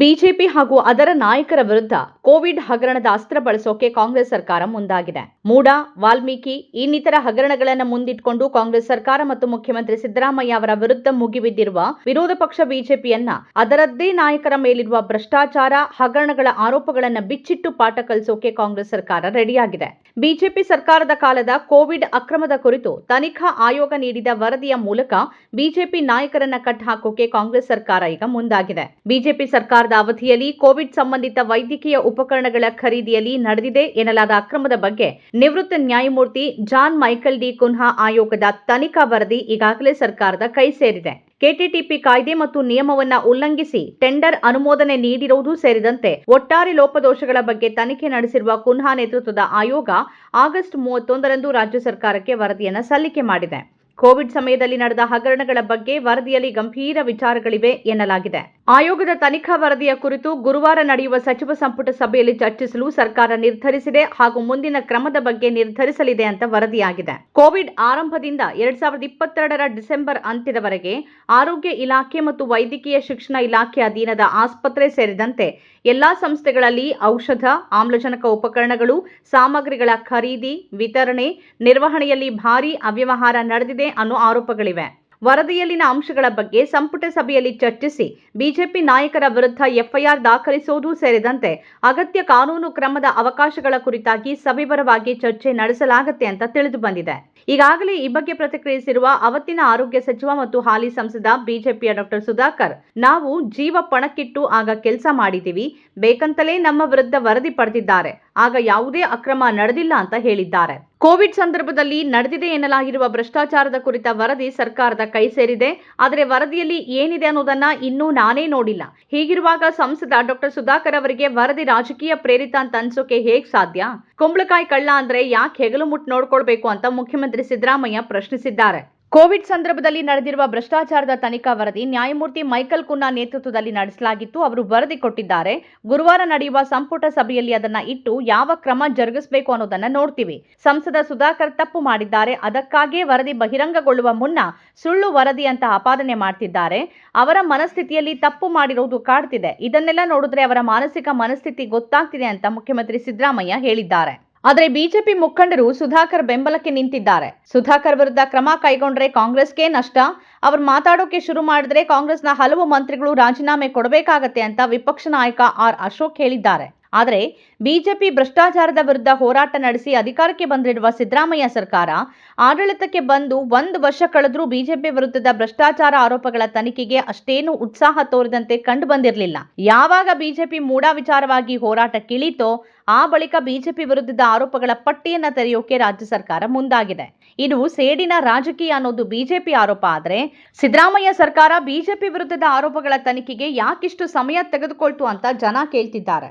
BJP ಹಾಗೂ ಅದರ ನಾಯಕರ ವಿರುದ್ಧ ಕೋವಿಡ್ ಹಗರಣದ ಅಸ್ತ್ರ ಬಳಸೋಕೆ ಕಾಂಗ್ರೆಸ್ ಸರ್ಕಾರ ಮುಂದಾಗಿದೆ. ಮೂಡ, ವಾಲ್ಮೀಕಿ ಇನ್ನಿತರ ಹಗರಣಗಳನ್ನು ಮುಂದಿಟ್ಕೊಂಡು ಕಾಂಗ್ರೆಸ್ ಸರ್ಕಾರ ಮತ್ತು ಮುಖ್ಯಮಂತ್ರಿ ಸಿದ್ದರಾಮಯ್ಯ ಅವರ ವಿರುದ್ಧ ಮುಗಿಬಿದ್ದಿರುವ ವಿರೋಧ ಪಕ್ಷ ಬಿಜೆಪಿಯನ್ನ ಅದರದ್ದೇ ನಾಯಕರ ಮೇಲಿರುವ ಭ್ರಷ್ಟಾಚಾರ, ಹಗರಣಗಳ ಆರೋಪಗಳನ್ನು ಬಿಚ್ಚಿಟ್ಟು ಪಾಠ ಕಲಿಸೋಕೆ ಕಾಂಗ್ರೆಸ್ ಸರ್ಕಾರ ರೆಡಿಯಾಗಿದೆ. ಬಿಜೆಪಿ ಸರ್ಕಾರದ ಕಾಲದ ಕೋವಿಡ್ ಅಕ್ರಮದ ಕುರಿತು ತನಿಖಾ ಆಯೋಗ ನೀಡಿದ ವರದಿಯ ಮೂಲಕ ಬಿಜೆಪಿ ನಾಯಕರನ್ನ ಕಟ್ ಹಾಕೋಕೆ ಕಾಂಗ್ರೆಸ್ ಸರ್ಕಾರ ಈಗ ಮುಂದಾಗಿದೆ. ಬಿಜೆಪಿ ಸರ್ಕಾರದ ಅವಧಿಯಲ್ಲಿ ಕೋವಿಡ್ ಸಂಬಂಧಿತ ವೈದ್ಯಕೀಯ ಉಪಕರಣಗಳ ಖರೀದಿಯಲ್ಲಿ ನಡೆದಿದೆ ಎನ್ನಲಾದ ಅಕ್ರಮದ ಬಗ್ಗೆ ನಿವೃತ್ತ ನ್ಯಾಯಮೂರ್ತಿ ಜಾನ್ ಮೈಕಲ್ ಡಿ ಕುನ್ಹಾ ಆಯೋಗದ ತನಿಖಾ ವರದಿ ಈಗಾಗಲೇ ಸರ್ಕಾರದ ಕೈ ಸೇರಿದೆ. ಕೆಟಿಟಿಪಿ ಕಾಯ್ದೆ ಮತ್ತು ನಿಯಮವನ್ನ ಉಲ್ಲಂಘಿಸಿ ಟೆಂಡರ್ ಅನುಮೋದನೆ ನೀಡಿರುವುದು ಸೇರಿದಂತೆ ಒಟ್ಟಾರೆ ಲೋಪದೋಷಗಳ ಬಗ್ಗೆ ತನಿಖೆ ನಡೆಸಿರುವ ಕುನ್ಹಾ ನೇತೃತ್ವದ ಆಯೋಗ ಆಗಸ್ಟ್ ಮೂವತ್ತೊಂದರಂದು ರಾಜ್ಯ ಸರ್ಕಾರಕ್ಕೆ ವರದಿಯನ್ನು ಸಲ್ಲಿಕೆ ಮಾಡಿದೆ. ಕೋವಿಡ್ ಸಮಯದಲ್ಲಿ ನಡೆದ ಹಗರಣಗಳ ಬಗ್ಗೆ ವರದಿಯಲ್ಲಿ ಗಂಭೀರ ವಿಚಾರಗಳಿವೆ ಎನ್ನಲಾಗಿದೆ. ಆಯೋಗದ ತನಿಖಾ ವರದಿಯ ಕುರಿತು ಗುರುವಾರ ನಡೆಯುವ ಸಚಿವ ಸಂಪುಟ ಸಭೆಯಲ್ಲಿ ಚರ್ಚಿಸಲು ಸರ್ಕಾರ ನಿರ್ಧರಿಸಿದೆ ಹಾಗೂ ಮುಂದಿನ ಕ್ರಮದ ಬಗ್ಗೆ ನಿರ್ಧರಿಸಲಿದೆ ಅಂತ ವರದಿಯಾಗಿದೆ. ಕೋವಿಡ್ ಆರಂಭದಿಂದ ಎರಡ್ ಸಾವಿರದ ಇಪ್ಪತ್ತೆರಡರ ಡಿಸೆಂಬರ್ ಅಂತ್ಯದವರೆಗೆ ಆರೋಗ್ಯ ಇಲಾಖೆ ಮತ್ತು ವೈದ್ಯಕೀಯ ಶಿಕ್ಷಣ ಇಲಾಖೆ ಅಧೀನದ ಆಸ್ಪತ್ರೆ ಸೇರಿದಂತೆ ಎಲ್ಲಾ ಸಂಸ್ಥೆಗಳಲ್ಲಿ ಔಷಧ, ಆಮ್ಲಜನಕ ಉಪಕರಣಗಳು, ಸಾಮಗ್ರಿಗಳ ಖರೀದಿ, ವಿತರಣೆ, ನಿರ್ವಹಣೆಯಲ್ಲಿ ಭಾರೀ ಅವ್ಯವಹಾರ ನಡೆದಿದೆ ಅನ್ನೋ ಆರೋಪಗಳಿವೆ. ವರದಿಯಲ್ಲಿನ ಅಂಶಗಳ ಬಗ್ಗೆ ಸಂಪುಟ ಸಭೆಯಲ್ಲಿ ಚರ್ಚಿಸಿ ಬಿಜೆಪಿ ನಾಯಕರ ವಿರುದ್ಧ ಎಫ್ಐಆರ್ ದಾಖಲಿಸುವುದು ಸೇರಿದಂತೆ ಅಗತ್ಯ ಕಾನೂನು ಕ್ರಮದ ಅವಕಾಶಗಳ ಕುರಿತಾಗಿ ಸವಿವರವಾಗಿ ಚರ್ಚೆ ನಡೆಸಲಾಗುತ್ತೆ ಅಂತ ತಿಳಿದು ಬಂದಿದೆ. ಈಗಾಗಲೇ ಈ ಬಗ್ಗೆ ಪ್ರತಿಕ್ರಿಯಿಸಿರುವ ಅವತ್ತಿನ ಆರೋಗ್ಯ ಸಚಿವ ಮತ್ತು ಹಾಲಿ ಸಂಸದ ಬಿಜೆಪಿಯ ಡಾಕ್ಟರ್ ಸುಧಾಕರ್, ನಾವು ಜೀವ ಪಣಕ್ಕಿಟ್ಟು ಆಗ ಕೆಲಸ ಮಾಡಿದ್ದೀವಿ ಬೇಕಂತಲೇ ನಮ್ಮ ವಿರುದ್ಧ ವರದಿ ಪಡೆದಿದ್ದಾರೆ, ಆಗ ಯಾವುದೇ ಅಕ್ರಮ ನಡೆದಿಲ್ಲ ಅಂತ ಹೇಳಿದ್ದಾರೆ. ಕೋವಿಡ್ ಸಂದರ್ಭದಲ್ಲಿ ನಡೆದಿದೆ ಎನ್ನಲಾಗಿರುವ ಭ್ರಷ್ಟಾಚಾರದ ಕುರಿತ ವರದಿ ಸರ್ಕಾರದ ಕೈ ಸೇರಿದೆ. ಆದರೆ ವರದಿಯಲ್ಲಿ ಏನಿದೆ ಅನ್ನೋದನ್ನ ಇನ್ನೂ ನಾನೇ ನೋಡಿಲ್ಲ. ಹೀಗಿರುವಾಗ ಸಂಸದ ಡಾಕ್ಟರ್ ಸುಧಾಕರ್ ಅವರಿಗೆ ವರದಿ ರಾಜಕೀಯ ಪ್ರೇರಿತ ಅಂತ ಅನ್ಸೋಕೆ ಹೇಗ್ ಸಾಧ್ಯ? ಕುಂಬಳಕಾಯಿ ಕಳ್ಳ ಅಂದ್ರೆ ಯಾಕೆ ಹೆಗಲು ಮುಟ್ಟು ನೋಡ್ಕೊಳ್ಬೇಕು ಅಂತ ಮುಖ್ಯಮಂತ್ರಿ ಸಿದ್ದರಾಮಯ್ಯ ಪ್ರಶ್ನಿಸಿದ್ದಾರೆ. ಕೋವಿಡ್ ಸಂದರ್ಭದಲ್ಲಿ ನಡೆದಿರುವ ಭ್ರಷ್ಟಾಚಾರದ ತನಿಖಾ ವರದಿ ನ್ಯಾಯಮೂರ್ತಿ ಮೈಕಲ್ ಕುನ್ನಾ ನೇತೃತ್ವದಲ್ಲಿ ನಡೆಸಲಾಗಿತ್ತು. ಅವರು ವರದಿ ಕೊಟ್ಟಿದ್ದಾರೆ. ಗುರುವಾರ ನಡೆಯುವ ಸಂಪುಟ ಸಭೆಯಲ್ಲಿ ಅದನ್ನ ಇಟ್ಟು ಯಾವ ಕ್ರಮ ಜರುಗಿಸಬೇಕು ಅನ್ನೋದನ್ನ ನೋಡ್ತೀವಿ. ಸಂಸದ ಸುಧಾಕರ್ ತಪ್ಪು ಮಾಡಿದ್ದಾರೆ. ಅದಕ್ಕಾಗಿಯೇ ವರದಿ ಬಹಿರಂಗಗೊಳ್ಳುವ ಮುನ್ನ ಸುಳ್ಳು ವರದಿ ಅಂತ ಆಪಾದನೆ ಮಾಡ್ತಿದ್ದಾರೆ. ಅವರ ಮನಸ್ಥಿತಿಯಲ್ಲಿ ತಪ್ಪು ಮಾಡಿರುವುದು ಕಾಡ್ತಿದೆ. ಇದನ್ನೆಲ್ಲ ನೋಡಿದ್ರೆ ಅವರ ಮಾನಸಿಕ ಮನಸ್ಥಿತಿ ಗೊತ್ತಾಗ್ತಿದೆ ಅಂತ ಮುಖ್ಯಮಂತ್ರಿ ಸಿದ್ದರಾಮಯ್ಯ ಹೇಳಿದ್ದಾರೆ. ಆದರೆ ಬಿಜೆಪಿ ಮುಖಂಡರು ಸುಧಾಕರ್ ಬೆಂಬಲಕ್ಕೆ ನಿಂತಿದ್ದಾರೆ. ಸುಧಾಕರ್ ವಿರುದ್ಧ ಕ್ರಮ ಕೈಗೊಂಡ್ರೆ ಕಾಂಗ್ರೆಸ್ಗೆ ನಷ್ಟ. ಅವರು ಮಾತಾಡೋಕೆ ಶುರು ಮಾಡಿದ್ರೆ ಕಾಂಗ್ರೆಸ್ನ ಹಲವು ಮಂತ್ರಿಗಳು ರಾಜೀನಾಮೆ ಕೊಡಬೇಕಾಗತ್ತೆ ಅಂತ ವಿಪಕ್ಷ ನಾಯಕ ಆರ್ ಅಶೋಕ್ ಹೇಳಿದ್ದಾರೆ. ಆದರೆ ಬಿಜೆಪಿ ಭ್ರಷ್ಟಾಚಾರದ ವಿರುದ್ಧ ಹೋರಾಟ ನಡೆಸಿ ಅಧಿಕಾರಕ್ಕೆ ಬಂದಿರುವ ಸಿದ್ದರಾಮಯ್ಯ ಸರ್ಕಾರ ಆಡಳಿತಕ್ಕೆ ಬಂದು ಒಂದು ವರ್ಷ ಕಳೆದರೂ ಬಿಜೆಪಿ ವಿರುದ್ಧದ ಭ್ರಷ್ಟಾಚಾರ ಆರೋಪಗಳ ತನಿಖೆಗೆ ಅಷ್ಟೇನು ಉತ್ಸಾಹ ತೋರಿದಂತೆ ಕಂಡು ಬಂದಿರಲಿಲ್ಲ ಯಾವಾಗ ಬಿಜೆಪಿ ಮೂಡಾ ವಿಚಾರವಾಗಿ ಹೋರಾಟ ಹೋರಾಟಕ್ಕಿಳಿತೋ ಆ ಬಳಿಕ ಬಿಜೆಪಿ ವಿರುದ್ಧದ ಆರೋಪಗಳ ಪಟ್ಟಿಯನ್ನ ತೆರೆಯೋಕೆ ರಾಜ್ಯ ಸರ್ಕಾರ ಮುಂದಾಗಿದೆ. ಇದು ಸೇಡಿನ ರಾಜಕೀಯ ಅನ್ನೋದು ಬಿಜೆಪಿ ಆರೋಪ ಆದರೆ ಸಿದ್ದರಾಮಯ್ಯ ಸರ್ಕಾರ ಬಿಜೆಪಿ ವಿರುದ್ಧದ ಆರೋಪಗಳ ತನಿಖೆಗೆ ಯಾಕಿಷ್ಟು ಸಮಯ ತೆಗೆದುಕೊಳ್ತು ಅಂತ ಜನ ಕೇಳ್ತಿದ್ದಾರೆ.